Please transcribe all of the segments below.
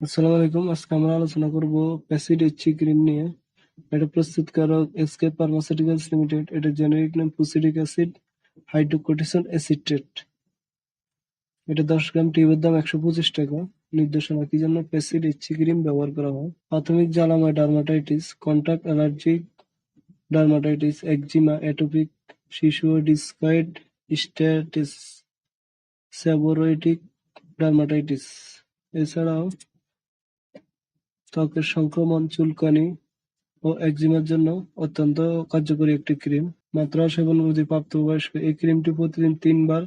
আসসালামু আলাইকুম। আজকে আমরা আলোচনা করব প্যাসিড এইচি ক্রিম নিয়ে। এটা প্রস্তুতকারক এসকে ফার্মাসিউটিক্যালস লিমিটেড এটা জেনেরিক নাম পুসিডিক অ্যাসিড হাইড্রোকোর্টিসন অ্যাসিটেট এটা দশ গ্রাম টিউবের দাম একশো পঁচিশ টাকা। নির্দেশনা কি জন্য প্যাসিড এইচি ক্রিম ব্যবহার করা হয়। প্রাথমিক জ্বালাময় dermatitis contact allergic dermatitis eczema atopic শিশু ও ডিসকাইড স্ট্যাটিস সেবোরোইটিক ডার্মাটাইটিস এছাড়াও ত্বকের সংক্রমণ, চুলকানি ও একজিমার জন্য অত্যন্ত কার্যকরী একটি ক্রিম। মাত্রা সেবন অবধি প্রাপ্তবয়স্ক এই ক্রিমটি প্রতিদিন তিনবার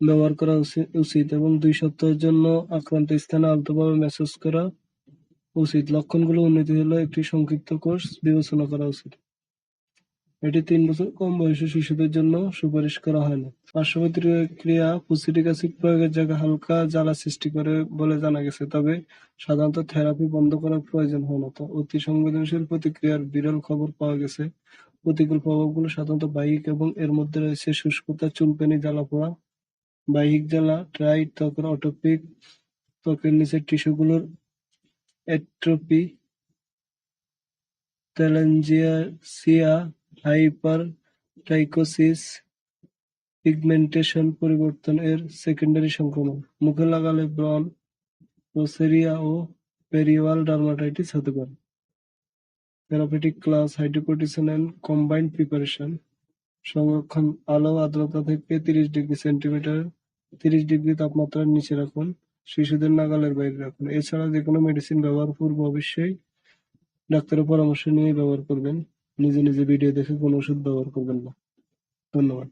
ব্যবহার করা উচিত এবং দুই সপ্তাহের জন্য আক্রান্ত স্থানে আলতোভাবে ম্যাসাজ করা উচিত। লক্ষণগুলো উন্নতি হলে একটি সংক্ষিপ্ত কোর্স বিবেচনা করা উচিত। এটি তিন বছর কম বয়সী শিশুদের জন্য সুপারিশ করা হয় না। পার্শ্বপ্রতিক্রিয়া পুসিটিক অ্যাসিড প্রয়োগের জায়গায় হালকা জ্বালা সৃষ্টি করে বলে জানা গেছে, তবে সাধারণত থেরাপি বন্ধ করার প্রয়োজন হয় না। অতি সংবেদনশীল প্রতিক্রিয়ার বিরল খবর পাওয়া গেছে। প্রতিকূল প্রভাবগুলো সাধারণত বাহ্যিক এবং এর মধ্যে রয়েছে শুষ্কতা, চুলকানি, জ্বালা-পোড়া। বাহ্যিক জ্বালা, ড্রাই ত্বকের অটোপিক, ত্বকের নিচের টিস্যুগুলোর অ্যাট্রফি, তেলাঞ্জিয়াসিয়া, হাইপারট্রাইকোসিস, পিগমেন্টেশন পরিবর্তন এর সেকেন্ডারি সংক্রমণ। মুখে লাগালে ব্রণ, রোসেরিয়া ও পেরিওয়াল ডার্মাটাইটিস হতে পারে। Therapeutic class hydrocortisone and combined preparation সংরক্ষণ আলো আর্দ্রতা থেকে তিরিশ ডিগ্রি সেন্টিমিটার তিরিশ ডিগ্রি তাপমাত্রার নিচে রাখুন শিশুদের নাগালের বাইরে রাখুন এছাড়া যে কোনো মেডিসিন ব্যবহার পূর্ব অবশ্যই ডাক্তারের পরামর্শ নিয়ে ব্যবহার করবেন নিজে নিজে ভিডিও দেখে কোনো ওষুধ ব্যবহার করবেন না। ধন্যবাদ।